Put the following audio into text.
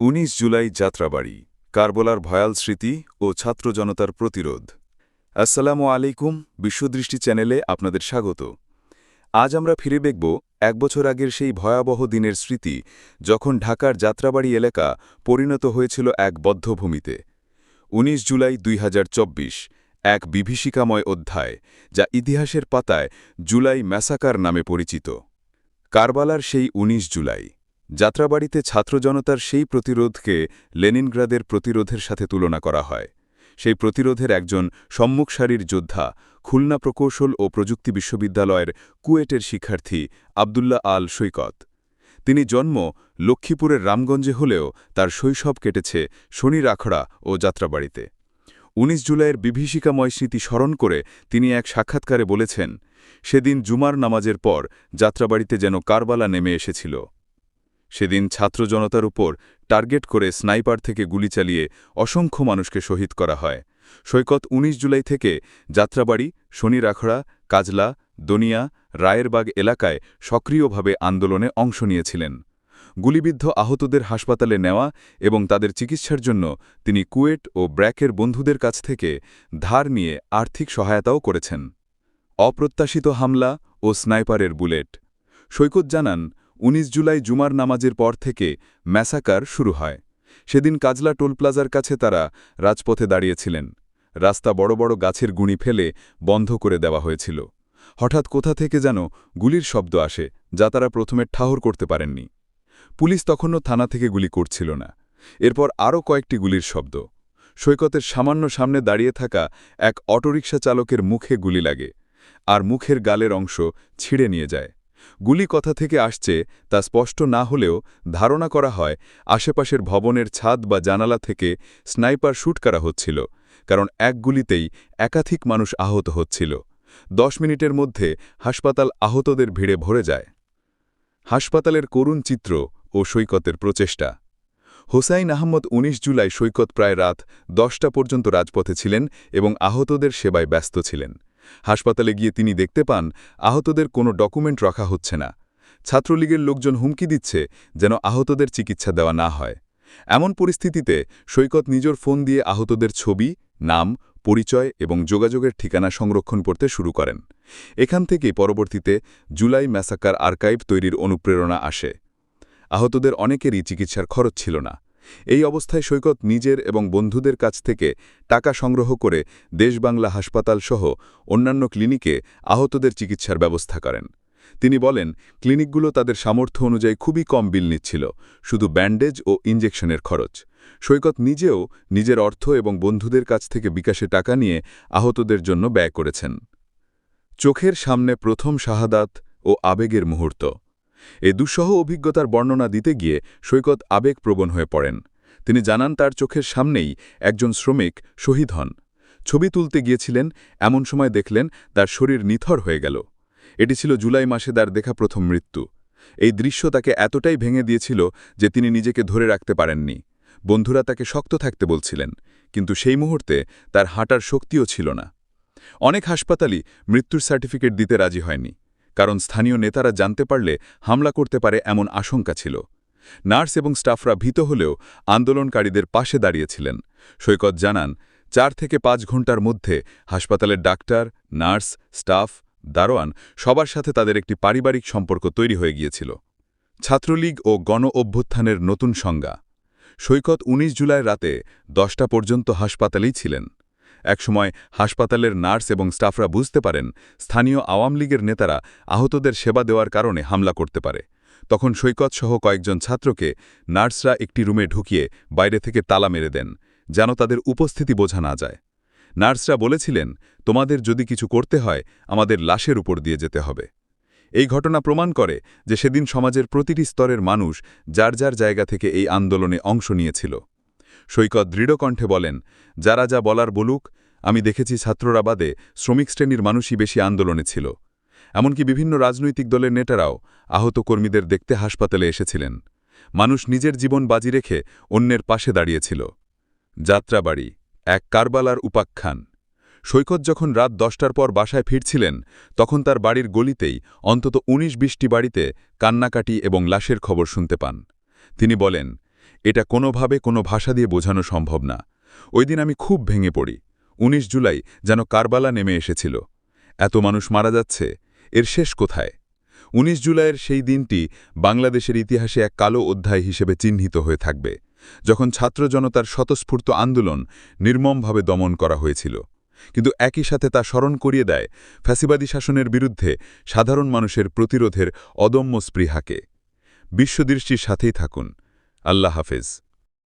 ১৯ জুলাই যাত্রাবাড়ি, কারবলার ভয়াল স্মৃতি ও ছাত্র জনতার প্রতিরোধ। আসসালামু আলাইকুম, বিশ্বদৃষ্টি চ্যানেলে আপনাদের স্বাগত। আজ আমরা ফিরে দেখব এক বছর আগের সেই ভয়াবহ দিনের স্মৃতি, যখন ঢাকার যাত্রাবাড়ি এলাকা পরিণত হয়েছিল এক বদ্ধভূমিতে। ১৯ জুলাই দুই এক বিভীষিকাময় অধ্যায়, যা ইতিহাসের পাতায় জুলাই ম্যাসাকার নামে পরিচিত। কারবালার সেই ১৯ জুলাই। যাত্রাবাড়িতে ছাত্র জনতার সেই প্রতিরোধকে লেনিনগ্রাদের প্রতিরোধের সাথে তুলনা করা হয়। সেই প্রতিরোধের একজন সম্মুখ সারির যোদ্ধা, খুলনা প্রকৌশল ও প্রযুক্তি বিশ্ববিদ্যালয়ের কুয়েটের শিক্ষার্থী আবদুল্লাহ আল সৈকত। তিনি জন্ম লক্ষ্মীপুরের রামগঞ্জে হলেও তার শৈশব কেটেছে শনির আখড়া ও যাত্রাবাড়িতে। ১৯ জুলাইয়ের বিভীষিকাময় স্মৃতি স্মরণ করে তিনি এক সাক্ষাৎকারে বলেছেন, সেদিন জুমার নামাজের পর যাত্রাবাড়িতে যেন কারবালা নেমে এসেছিল। সেদিন ছাত্র জনতার উপর টার্গেট করে স্নাইপার থেকে গুলি চালিয়ে অসংখ্য মানুষকে শহীদ করা হয়। সৈকত ১৯ জুলাই থেকে যাত্রাবাড়ি, শনিরাখড়া, কাজলা, দনিয়া, রায়েরবাগ এলাকায় সক্রিয়ভাবে আন্দোলনে অংশ নিয়েছিলেন। গুলিবিদ্ধ আহতদের হাসপাতালে নেওয়া এবং তাদের চিকিৎসার জন্য তিনি কুয়েট ও ব্র্যাকের বন্ধুদের কাছ থেকে ধার নিয়ে আর্থিক সহায়তাও করেছেন। অপ্রত্যাশিত হামলা ও স্নাইপারের বুলেট। সৈকত জানান ১৯ জুলাই জুমার নামাজের পর থেকে ম্যাসাকার শুরু হয়। সেদিন কাজলা টোল প্লাজার কাছে তারা রাজপথে দাঁড়িয়েছিলেন। রাস্তা বড় বড় গাছের গুঁড়ি ফেলে বন্ধ করে দেওয়া হয়েছিল। হঠাৎ কোথা থেকে যেন গুলির শব্দ আসে, যা তারা প্রথমে ঠাহর করতে পারেননি। পুলিশ তখনও থানা থেকে গুলি করছিল না। এরপর আরও কয়েকটি গুলির শব্দ। সৈকতের সামান্য সামনে দাঁড়িয়ে থাকা এক অটোরিকশা চালকের মুখে গুলি লাগে, আর মুখের গালের অংশ ছিঁড়ে নিয়ে যায়। গুলি কথা থেকে আসছে তা স্পষ্ট না হলেও ধারণা করা হয় আশেপাশের ভবনের ছাদ বা জানালা থেকে স্নাইপার শ্যুট করা হচ্ছিল, কারণ এক গুলিতেই একাধিক মানুষ আহত হচ্ছিল। দশ মিনিটের মধ্যে হাসপাতাল আহতদের ভিড়ে ভরে যায়। হাসপাতালের করুণ চিত্র ও সৈকতের প্রচেষ্টা। হোসাইন আহমদ ১৯ জুলাই সৈকত প্রায় রাত দশটা পর্যন্ত রাজপথে ছিলেন এবং আহতদের সেবায় ব্যস্ত ছিলেন। হাসপাতালে গিয়ে তিনি দেখতে পান, আহতদের কোনো ডকুমেন্ট রাখা হচ্ছে না। ছাত্রলীগের লোকজন হুমকি দিচ্ছে যেন আহতদের চিকিৎসা দেওয়া না হয়। এমন পরিস্থিতিতে সৈকত নিজের ফোন দিয়ে আহতদের ছবি, নাম, পরিচয় এবং যোগাযোগের ঠিকানা সংরক্ষণ করতে শুরু করেন। এখান থেকেই পরবর্তীতে জুলাই ম্যাসাকার আর্কাইভ তৈরির অনুপ্রেরণা আসে। আহতদের অনেকেরই চিকিৎসার খরচ ছিল না। এই অবস্থায় সৈকত নিজের এবং বন্ধুদের কাছ থেকে টাকা সংগ্রহ করে দেশবাংলা হাসপাতাল সহ অন্যান্য ক্লিনিকে আহতদের চিকিৎসার ব্যবস্থা করেন। তিনি বলেন, ক্লিনিকগুলো তাদের সামর্থ্য অনুযায়ী খুবই কম বিল নিচ্ছিল, শুধু ব্যান্ডেজ ও ইঞ্জেকশনের খরচ। সৈকত নিজেও নিজের অর্থ এবং বন্ধুদের কাছ থেকে বিকাশে টাকা নিয়ে আহতদের জন্য ব্যয় করেছেন। চোখের সামনে প্রথম শাহাদাত ও আবেগের মুহূর্ত। এ দুঃসহ অভিজ্ঞতার বর্ণনা দিতে গিয়ে সৈকত আবেগপ্রবণ হয়ে পড়েন। তিনি জানান তার চোখের সামনেই একজন শ্রমিক শহীদ হন। ছবি তুলতে গিয়েছিলেন, এমন সময় দেখলেন তার শরীর নিথর হয়ে গেল। এটি ছিল জুলাই মাসে তার দেখা প্রথম মৃত্যু। এই দৃশ্য তাকে এতটাই ভেঙে দিয়েছিল যে তিনি নিজেকে ধরে রাখতে পারেননি। বন্ধুরা তাকে শক্ত থাকতে বলছিলেন, কিন্তু সেই মুহূর্তে তার হাঁটার শক্তিও ছিল না। অনেক হাসপাতালই মৃত্যুর সার্টিফিকেট দিতে রাজি হয়নি। কারণ স্থানীয় নেতারা জানতে পারলে হামলা করতে পারে এমন আশঙ্কা ছিল। নার্স এবং স্টাফরা ভীত হলেও আন্দোলনকারীদের পাশে দাঁড়িয়েছিলেন। সৈকত জানান, চার থেকে পাঁচ ঘণ্টার মধ্যে হাসপাতালের ডাক্তার, নার্স, স্টাফ, দারোয়ান সবার সাথে তাদের একটি পারিবারিক সম্পর্ক তৈরি হয়ে গিয়েছিল। ছাত্রলীগ ও গণ অভ্যুত্থানের নতুন সংজ্ঞা। সৈকত ১৯ জুলাই রাতে দশটা পর্যন্ত হাসপাতালেই ছিলেন। একসময় হাসপাতালের নার্স এবং স্টাফরা বুঝতে পারেন, স্থানীয় আওয়ামী লীগের নেতারা আহতদের সেবা দেওয়ার কারণে হামলা করতে পারে। তখন সৈকত সহ কয়েকজন ছাত্রকে নার্সরা একটি রুমে ঢুকিয়ে বাইরে থেকে তালা মেরে দেন, যেন তাদের উপস্থিতি বোঝা না যায়। নার্সরা বলেছিলেন, তোমাদের যদি কিছু করতে হয়, আমাদের লাশের উপর দিয়ে যেতে হবে। এই ঘটনা প্রমাণ করে যে সেদিন সমাজের প্রতিটি স্তরের মানুষ যার যার জায়গা থেকে এই আন্দোলনে অংশ নিয়েছিল। সৈকত দৃঢ়কণ্ঠে বলেন, যারা যা বলার বলুক আমি দেখেছি ছাত্ররা বাদে শ্রমিক শ্রেণির মানুষই বেশি আন্দোলনে ছিল। এমনকি বিভিন্ন রাজনৈতিক দলের নেতারাও আহত কর্মীদের দেখতে হাসপাতালে এসেছিলেন। মানুষ নিজের জীবন বাজি রেখে অন্যের পাশে দাঁড়িয়েছিল। যাত্রাবাড়ি, এক কারবালার উপাখ্যান। সৈকত যখন রাত দশটার পর বাসায় ফিরছিলেন, তখন তার বাড়ির গলিতেই অন্তত ১৯ বিশটি বাড়িতে কান্নাকাটি এবং লাশের খবর শুনতে পান। তিনি বলেন, এটা কোনোভাবে কোনো ভাষা দিয়ে বোঝানো সম্ভব না। ওই দিন আমি খুব ভেঙে পড়ি। ১৯ জুলাই যেন কারবালা নেমে এসেছিল। এত মানুষ মারা যাচ্ছে, এর শেষ কোথায়? ১৯ জুলাইয়ের সেই দিনটি বাংলাদেশের ইতিহাসে এক কালো অধ্যায় হিসেবে চিহ্নিত হয়ে থাকবে, যখন ছাত্র জনতার স্বতঃস্ফূর্ত আন্দোলন নির্মমভাবে দমন করা হয়েছিল। কিন্তু একই সাথে তা স্মরণ করিয়ে দেয় ফ্যাসিবাদী শাসনের বিরুদ্ধে সাধারণ মানুষের প্রতিরোধের অদম্য স্পৃহাকে। বিশ্বদৃষ্টির সাথেই থাকুন। আল্লাহ হাফেজ।